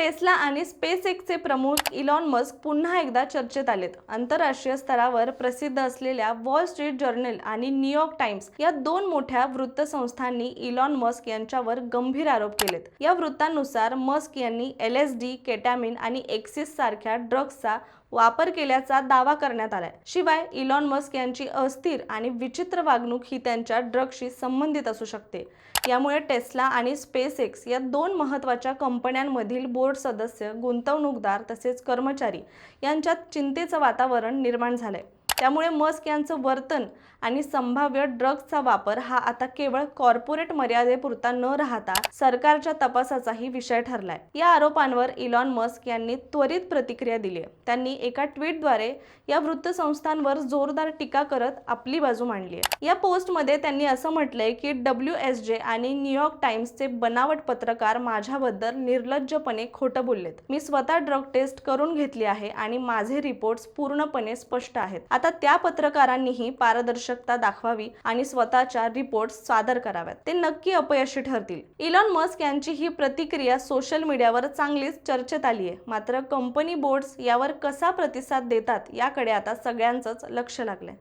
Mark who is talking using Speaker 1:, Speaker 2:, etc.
Speaker 1: Tesla आणि space एक्सचे प्रमुख Elon Musk पुन्हा एकदा चर्चेत आलेत. आंतरराष्ट्रीय स्तरावर प्रसिद्ध असलेल्या वॉल स्ट्रीट जर्नल आणि न्यूयॉर्क टाइम्स या दोन मोठ्या वृत्तसंस्थांनी इलॉन मस्क यांच्यावर गंभीर आरोप केलेत. या वृत्तानुसार मस्क यांनी एल एस डी केटॅमिन आणि एक्सिस सारख्या ड्रग्सचा वापर केल्याचा दावा करण्यात आलाय. शिवाय इलॉन मस्क यांची अस्थिर आणि विचित्र वागणूक ही त्यांच्या ड्रग्सशी संबंधित असू शकते. यामुळे टेस्ला आणि स्पेस एक्स या दोन महत्त्वाच्या कंपन्यांमधील बोर्ड सदस्य गुंतवणूकदार तसेच कर्मचारी यांच्यात चिंतेचं वातावरण निर्माण झालंय. त्यामुळे मस्क यांचं वर्तन आणि संभाव्य ड्रग्जचा वापर हा आता केवळ कॉर्पोरेट मर्यादेपुरता न राहता सरकारच्या तपासाचाही विषय ठरलाय. या आरोपांवर इलॉन मस्क यांनी त्वरित प्रतिक्रिया दिली आहे त्यांनी एका ट्विटद्वारे या वृत्तसंस्थांवर जोरदार टीका करत आपली बाजू मांडली आहे या पोस्टमध्ये त्यांनी असं म्हटलंय की डब्ल्यू एस जे आणि न्यूयॉर्क टाइम्सचे बनावट पत्रकार माझ्याबद्दल निर्लज्जपणे खोटं बोललेत. मी स्वतः ड्रग टेस्ट करून घेतली आहे आणि माझे रिपोर्ट्स पूर्णपणे स्पष्ट आहेत. आता आता त्या पत्रकारांनीही पारदर्शकता दाखवावी आणि स्वतःच्या रिपोर्ट सादर कराव्यात. ते नक्की अपयशी ठरतील. इलॉन मस्क यांची ही प्रतिक्रिया सोशल मीडियावर चांगलीच चर्चेत आली आहे. मात्र कंपनी बोर्ड्स यावर कसा प्रतिसाद देतात याकडे आता सगळ्यांचंच लक्ष लागलंय.